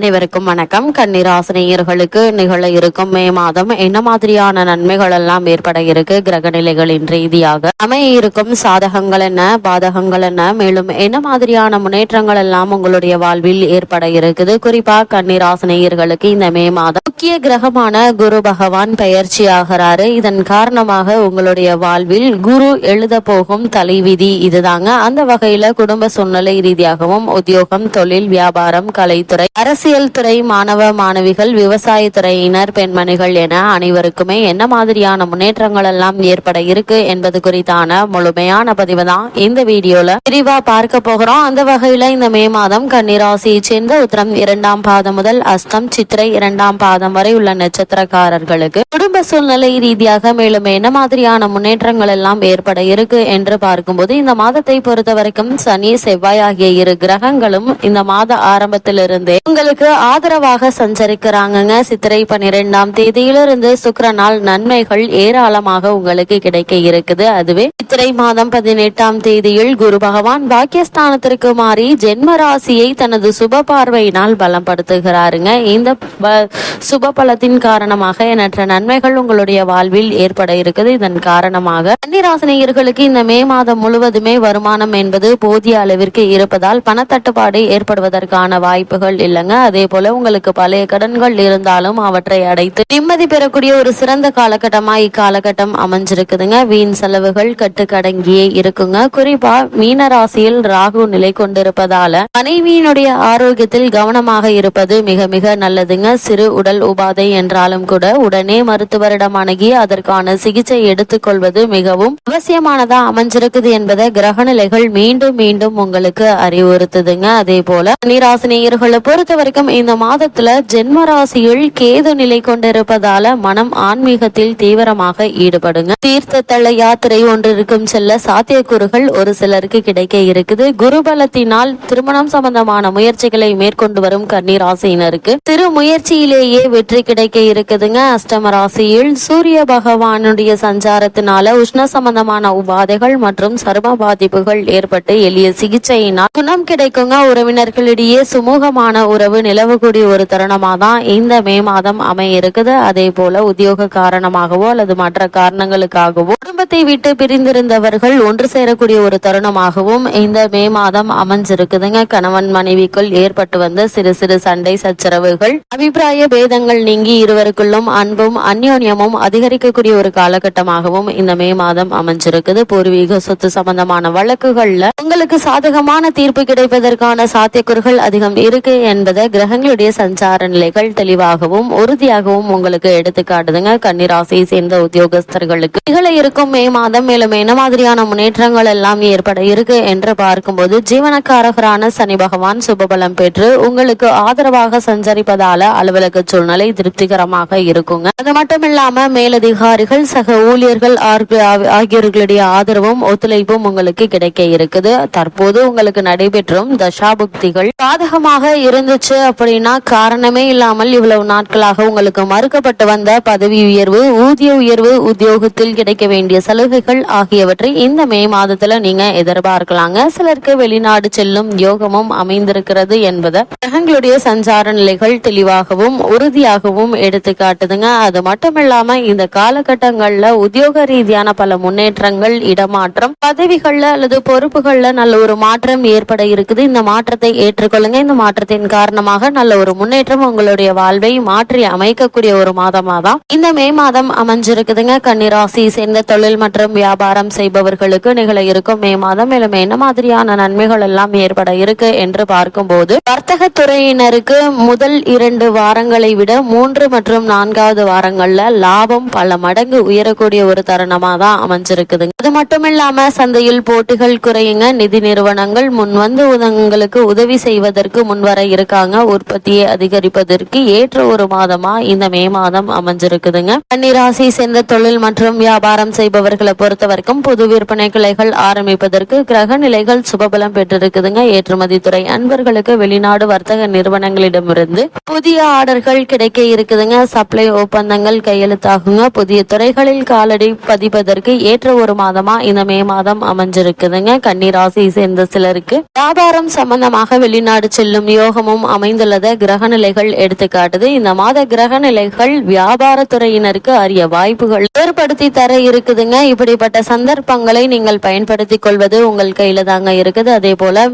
அனைவருக்கும் வணக்கம். கன்னிராசினியர்களுக்கு நிகழ இருக்கும் மே மாதம் என்ன மாதிரியான நன்மைகள் எல்லாம் ஏற்பட இருக்கு? கிரக நிலைகளின் ரீதியாக அமைய இருக்கும் சாதகங்கள் என்ன? பாதகங்கள் என்ன? மேலும் என்ன மாதிரியான முன்னேற்றங்கள் எல்லாம் உங்களுடைய வாழ்வில் ஏற்பட இருக்குது? குறிப்பா கன்னிராசினியர்களுக்கு இந்த மே மாதம் முக்கிய கிரகமான குரு பகவான் பெயர்ச்சி ஆகிறாரு. இதன் காரணமாக உங்களுடைய வாழ்வில் குரு எழுத போகும் தலைவிதி இதுதாங்க. அந்த வகையில குடும்ப சூழ்நிலை ரீதியாகவும் உத்தியோகம் தொழில் வியாபாரம் கலைத்துறை அரசியல் துறை மாணவ மாணவிகள் விவசாய துறையினர் பெண்மணிகள் என அனைவருக்குமே என்ன மாதிரியான முன்னேற்றங்கள் எல்லாம் ஏற்பட இருக்கு என்பது குறித்தான முழுமையான பதிவு தான் இந்த வீடியோல விரிவா பார்க்க போகிறோம். அந்த வகையில இந்த மே மாதம் கன்னிராசியை சேர்ந்த உத்திரம் இரண்டாம் பாதம் முதல் அஸ்தம் சித்திரை இரண்டாம் பாதம் வரை உள்ள நட்சத்திரக்காரர்களுக்கு குடும்ப சூழ்நிலை ரீதியாக மேலும் என்ன மாதிரியான முன்னேற்றங்கள் எல்லாம் ஏற்பட இருக்கு என்று பார்க்கும்போது இந்த மாதத்தை பொறுத்த வரைக்கும் சனி செவ்வாய் ஆகிய இரு கிரகங்களும் இந்த மாத ஆரம்பத்திலிருந்தே உங்களுக்கு ஆதரவாக சஞ்சரிக்கிறாங்கங்க. சித்திரை பன்னிரெண்டாம் தேதியிலிருந்து சுக்கரனால் நன்மைகள் ஏராளமாக உங்களுக்கு கிடைக்க இருக்குது. அதுவே சித்திரை மாதம் பதினெட்டாம் தேதியில் குரு பகவான் பாக்கியஸ்தானத்திற்கு மாறி ஜென்ம ராசியை தனது சுப பார்வையினால் பலப்படுத்துகிறாருங்க. இந்த சுப பலத்தின் காரணமாக எண்ணற்ற நன்மைகள் உங்களுடைய வாழ்வில் ஏற்பட இருக்குது. இதன் காரணமாக கன்னிராசினியர்களுக்கு இந்த மே மாதம் முழுவதுமே வருமானம் என்பது போதிய அளவிற்கு இருப்பதால் பணத்தட்டுப்பாடு ஏற்படுவதற்கான வாய்ப்புகள் இல்லைங்க. அதே போல உங்களுக்கு பழைய கடன்கள் இருந்தாலும் அவற்றை அடைத்து நிம்மதி பெறக்கூடிய ஒரு சிறந்த காலகட்டமா இக்காலகட்டம் அமைஞ்சிருக்குதுங்க. வீண் செலவுகள் கட்டுக்கடங்கியே இருக்குங்க. குறிப்பா மீன ராசியில் ராகு நிலை கொண்டிருப்பதால மனைவியினுடைய ஆரோக்கியத்தில் கவனமாக இருப்பது மிக மிக நல்லதுங்க. சிறு உடல் உபாதை என்றாலும் கூட உடனே மருத்துவரிடம் அணுகி அதற்கான சிகிச்சை எடுத்துக்கொள்வது மிகவும் அவசியமானதா அமைஞ்சிருக்குது என்பதை கிரகநிலைகள் மீண்டும் மீண்டும் உங்களுக்கு அறிவுறுத்துதுங்க. அதே போல நீராசினியர்களை பொறுத்தவரை வரைக்கும் இந்த மாதத்துல ஜென்ம ராசியில் கேது நிலை கொண்டிருப்பதால மனம் ஆன்மீகத்தில் தீவிரமாக ஈடுபடுங்க. தீர்த்த தள்ள யாத்திரை ஒன்றிற்கும் செல்ல சாத்தியக்கூறுகள் ஒரு சிலருக்கு கிடைக்க இருக்குது. குருபலத்தினால் திருமணம் சம்பந்தமான முயற்சிகளை மேற்கொண்டு வரும் கன்னி ராசியினருக்கு திரு முயற்சியிலேயே வெற்றி கிடைக்க இருக்குதுங்க. அஷ்டம ராசியில் சூரிய பகவானுடைய சஞ்சாரத்தினால உஷ்ண சம்பந்தமான உபாதைகள் மற்றும் சரும பாதிப்புகள் ஏற்பட்டு எளிய சிகிச்சையினால் குணம் கிடைக்குங்க. உறவினர்களிடையே சுமூகமான உறவு நிலவக்கூடிய ஒரு தருணமா தான் இந்த மே மாதம் அமைய இருக்குது அதே போல உத்தியோக காரணமாகவோ அல்லது மற்ற காரணங்களுக்காகவோ குடும்பத்தை விட்டு பிரிந்திருந்தவர்கள் ஒன்று சேரக்கூடிய ஒரு தருணமாகவும் இந்த மே மாதம் அமைஞ்சிருக்குதுங்க. கணவன் மனைவிக்குள் ஏற்பட்டு வந்த சிறு சிறு சண்டை சச்சரவுகள் அபிப்பிராய பேதங்கள் நீங்கி இருவருக்குள்ளும் அன்பும் அந்யோன்யமும் அதிகரிக்கக்கூடிய ஒரு காலகட்டமாகவும் இந்த மே மாதம் அமைஞ்சிருக்குது. பூர்வீக சொத்து சம்பந்தமான வழக்குகள்ல உங்களுக்கு சாதகமான தீர்ப்பு கிடைப்பதற்கான சாத்தியக்கூறுகள் அதிகம் இருக்கு என்பதை கிரகங்களுடைய சஞ்சார நிலைகள் தெளிவாகவும் உறுதியாகவும் உங்களுக்கு எடுத்து காட்டுதுங்க. கன்னிராசியை சேர்ந்த உத்தியோகஸ்தர்களுக்கு. நிகழ இருக்கும் மே மாதம் மேலும் என்ன மாதிரியான முன்னேற்றங்கள் எல்லாம் ஏற்பட இருக்கு என்று பார்க்கும்போது ஜீவனக்காரகரான சனி பகவான் சுபபலம் பெற்று உங்களுக்கு ஆதரவாக சஞ்சரிப்பதால அலுவலக சூழ்நிலை திருப்திகரமாக இருக்குங்க. அது மட்டும் இல்லாம மேலதிகாரிகள் சக ஊழியர்கள் ஆகியோர்களுடைய ஆதரவும் ஒத்துழைப்பும் உங்களுக்கு கிடைக்க இருக்குது. தற்போது உங்களுக்கு நடைபெற்றும் தசாபுக்திகள். சாதகமாக இருந்துச்சு அப்படின்னா காரணமே இல்லாமல் இவ்வளவு நாட்களாக உங்களுக்கு மறுக்கப்பட்டு வந்த பதவி உயர்வு ஊதிய உயர்வு உத்தியோகத்தில் கிடைக்க வேண்டிய சலுகைகள் ஆகியவற்றை இந்த மே மாதத்துல நீங்க எதிர்பார்க்கலாங்க. சிலருக்கு வெளிநாடு செல்லும் யோகமும் அமைந்திருக்கிறது என்பதை கிரகங்களுடைய சஞ்சார நிலைகள் தெளிவாகவும் உறுதியாகவும் எடுத்து காட்டுதுங்க. அது மட்டுமில்லாம இந்த காலகட்டங்கள்ல உத்தியோக ரீதியான பல முன்னேற்றங்கள் இடமாற்றம் பதவிகள்ல அல்லது பொறுப்புகள்ல நல்ல ஒரு மாற்றம் ஏற்பட இருக்குது. இந்த மாற்றத்தை ஏற்றுக்கொள்ளுங்க. இந்த மாற்றத்தின் காரணமாக நல்ல ஒரு முன்னேற்றம் உங்களுடைய வாழ்வை மாற்றி அமைக்கக்கூடிய ஒரு மாதமா தான் இந்த மே மாதம் அமைஞ்சிருக்குதுங்க. கன்னிராசி சேர்ந்த தொழில் மற்றும் வியாபாரம் செய்பவர்களுக்கு நிகழ இருக்கும் மே மாதம். மேலும் என்ன மாதிரியான நன்மைகள் எல்லாம் ஏற்பட இருக்கு என்று பார்க்கும்போது வர்த்தக துறையினருக்கு முதல் இரண்டு வாரங்களை விட மூன்று மற்றும் நான்காவது வாரங்கள்ல லாபம் பல மடங்கு உயரக்கூடிய ஒரு தருணமா தான் அமைஞ்சிருக்குதுங்க. அது மட்டும் இல்லாம சந்தையில் போட்டிகள் குறையுங்க. நிதி நிறுவனங்கள் முன் வந்து உங்களுக்கு உதவி செய்வதற்கு முன்வர இருக்காங்க. உற்பத்தியை அதிகரிப்பதற்கு ஏற்ற ஒரு மாதமா இந்த மே மாதம் அமைஞ்சிருக்குதுங்க. கன்னிராசி சேர்ந்த தொழில் மற்றும் வியாபாரம் செய்பவர்களை பொறுத்த வரைக்கும் புது விற்பனை கிளைகள் ஆரம்பிப்பதற்கு கிரக நிலைகள் சுபபலம் பெற்றிருக்குதுங்க. ஏற்றுமதி துறை அன்பர்களுக்கு வெளிநாடு வர்த்தக நிறுவனங்களிடமிருந்து புதிய ஆர்டர்கள் கிடைக்க இருக்குதுங்க. சப்ளை ஒப்பந்தங்கள் கையெழுத்தாகுங்க. புதிய துறைகளில் காலடி பதிப்பதற்கு ஏற்ற ஒரு மாதமா இந்த மே மாதம் அமைஞ்சிருக்குதுங்க. கன்னிராசி சேர்ந்த சிலருக்கு வியாபாரம் சம்பந்தமாக வெளிநாடு செல்லும் யோகமும் அமை அமைந்துள்ளத. கிரக நிலைகள் எடுத்துக்காட்டுது. இந்த மாத கிரக நிலைகள் வியாபாரத்துறையினருக்கு அரிய வாய்ப்புகள் ஏற்படுத்தி தர இருக்குதுங்க. இப்படிப்பட்ட சந்தர்ப்பங்களை நீங்கள் பயன்படுத்திக் கொள்வது உங்கள் கையில தாங்க இருக்குது. அதே போல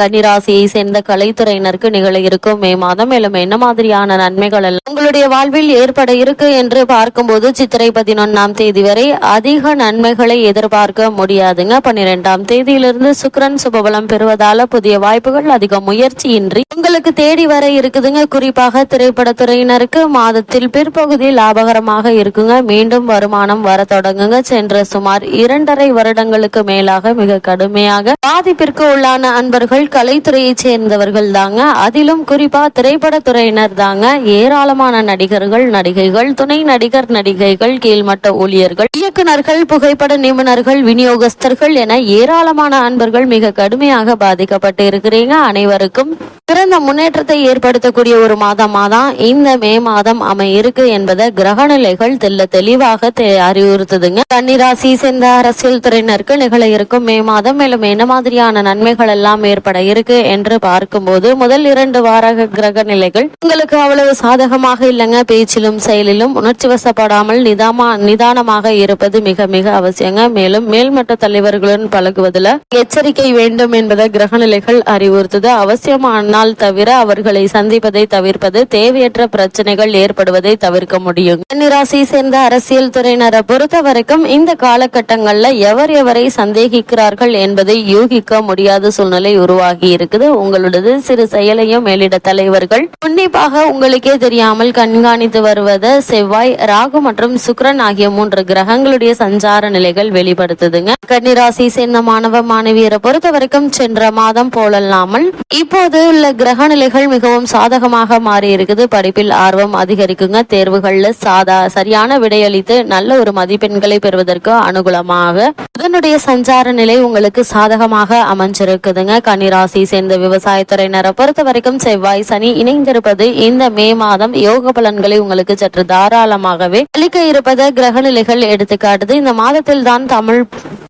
கன்னிராசியை சேர்ந்த கலைத்துறையினருக்கு நிகழ இருக்கும் மே மாதம். மேலும் என்ன மாதிரியான நன்மைகள் எல்லாம் உங்களுடைய வாழ்வில் ஏற்பட இருக்கு என்று பார்க்கும்போது சித்திரை பதினொன்னாம் தேதி வரை அதிக நன்மைகளை எதிர்பார்க்க முடியாதுங்க. பன்னிரெண்டாம் தேதியிலிருந்து சுக்ரன் சுபபலம் பெறுவதால புதிய வாய்ப்புகள் அதிக முயற்சியின்றி உங்களுக்கு தேடி வர இருக்குதுங்க. குறிப்பாக திரைப்படத்துறையினருக்கு மாதத்தில் பிற்பகுதி லாபகரமாக இருக்குங்க. மீண்டும் வருமானம் வர தொடங்குங்க. சென்ற சுமார் இரண்டரை வருடங்களுக்கு மேலாக மிக கடுமையாக பாதிப்பிற்கு உள்ளான அன்பர்கள் கலைத்துறையைச் சேர்ந்தவர்கள் தாங்க அதிலும் குறிப்பா திரைப்படத்துறையினர் தாங்க. ஏராளமான நடிகர்கள் நடிகைகள் துணை நடிகர் நடிகைகள் கீழ்மட்ட ஊழியர்கள் இயக்குநர்கள் புகைப்பட நிபுணர்கள் விநியோகஸ்தர்கள் என ஏராளமான அன்பர்கள் மிக கடுமையாக பாதிக்கப்பட்டு இருக்கிறீங்க அனைவருக்கும் சிறந்த முன்னேற்றத்தை ஏற்படுத்தக்கூடிய ஒரு மாதமாதான் இந்த மே மாதம் அமையிருக்கு என்பதை கிரகநிலைகள் தெல்ல தெளிவாக அறிவுறுத்துதுங்க. கன்னிராசி சேர்ந்த அரசியல் துறையினருக்கு நிகழ இருக்கும் மே மாதம் மேலும் என்ன மாதிரியான நன்மைகள் எல்லாம் ஏற்பட இருக்கு என்று பார்க்கும்போது முதல் இரண்டு வார கிரக நிலைகள் உங்களுக்கு அவ்வளவு சாதகமாக இல்லைங்க. பேச்சிலும் செயலிலும் உணர்ச்சி வசப்படாமல் நிதாமா நிதானமாக இருப்பது மிக மிக அவசியங்க. மேலும் மேல்மட்ட தலைவர்களுடன் பழகுவதில் எச்சரிக்கை வேண்டும் என்பதை கிரகநிலைகள் அறிவுறுத்துது. அவசியமானால் தவிர அவர்களை சந்திப்பதை தவிர்ப்பது தேவையற்ற பிரச்சனைகள் ஏற்படுவதை தவிர்க்க முடியும். கன்னிராசியை சேர்ந்த அரசியல் துறையினரை பொறுத்த வரைக்கும் இந்த காலகட்டங்கள்ல எவர் எவரை சந்தேகிக்கிறார்கள் என்பதை யூகிக்க முடியாத சூழ்நிலை உருவாகி இருக்குது. உங்களோடது சிறு செயலையும் மேலிட தலைவர்கள் உன்னிப்பாக உங்களுக்கே தெரியாமல் கண்காணித்து வருவத செவ்வாய் ராகு மற்றும் சுக்ரன் ஆகிய மூன்று கிரகங்களுடைய சஞ்சார நிலைகள் வெளிப்படுத்துதுங்க. கன்னிராசி சேர்ந்த மாணவ மாணவியரை பொறுத்த வரைக்கும் சென்ற மாதம் போலல்லாமல் இப்போது உள்ள கிரக நிலைகள் மிகவும் சாதகமாக மாறி இருக்குது படிப்பில் ஆர்வம் அதிகரிக்குங்க. தேர்வுகள்ல சாதா சரியான விடையளித்து நல்ல ஒரு மதிப்பெண்களை பெறுவதற்கு அனுகூலமாக. புதனுடைய சஞ்சார நிலை உங்களுக்கு சாதகமாக அமைஞ்சிருக்குதுங்க. கன்னிராசி சேர்ந்த விவசாயத்துறையினரை பொறுத்த வரைக்கும் செவ்வாய் சனி இணைந்திருப்பது இந்த மே மாதம் யோக பலன்களை உங்களுக்கு சற்று தாராளமாகவே அளிக்க இருப்பதை. கிரக நிலைகள் எடுத்துக்காட்டுது. இந்த மாதத்தில் தான் தமிழ்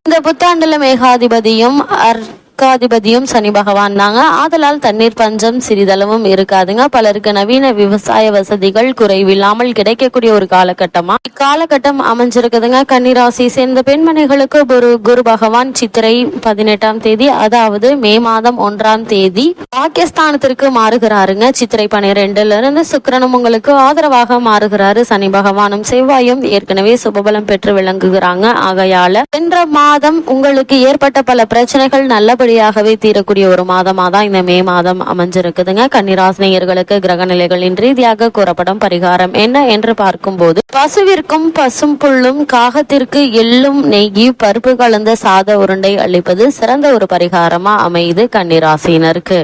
இந்த புத்தாண்டுல மேகாதிபதியும் அர் அர்க்காதிபதியும் சனி பகவான் தாங்க. ஆதலால் தண்ணீர் பஞ்சம் சிறிதளவும் இருக்காதுங்க. பலருக்கு நவீன விவசாய வசதிகள் குறைவில்லாமல் கிடைக்கக்கூடிய ஒரு காலகட்டமா? இக்காலகட்டம் அமைஞ்சிருக்குதுங்க. கன்னிராசி சேர்ந்த பெண்மணிகளுக்கு குரு குரு பகவான் சித்திரை பதினெட்டாம் தேதி அதாவது மே மாதம் ஒன்றாம் தேதி பாகிஸ்தானத்திற்கு மாறுகிறாருங்க. சித்திரை பனிரெண்டுல இருந்து சுக்கிரனும் உங்களுக்கு ஆதரவாக மாறுகிறாரு. சனி பகவானும் செவ்வாயும் ஏற்கனவே சுபபலம் பெற்று விளங்குகிறாங்க. ஆகையால சென்ற மாதம் உங்களுக்கு ஏற்பட்ட பல பிரச்சனைகள் நல்லபடி நல்லபடியாகவே தீரக்கூடிய ஒரு மாதமா தான் இந்த மே மாதம் அமைஞ்சிருக்குதுங்க. கன்னிராசினியர்களுக்கு கிரக நிலைகளின் ரீதியாக கூறப்படும் பரிகாரம் என்ன என்று பார்க்கும்போது பசுவிற்கும் பசும் புல்லும் காகத்திற்கு எள்ளும் நெய்யி பருப்பு கலந்த சாத உருண்டை அளிப்பது சிறந்த ஒரு பரிகாரமா அமையுது கன்னிராசினருக்கு.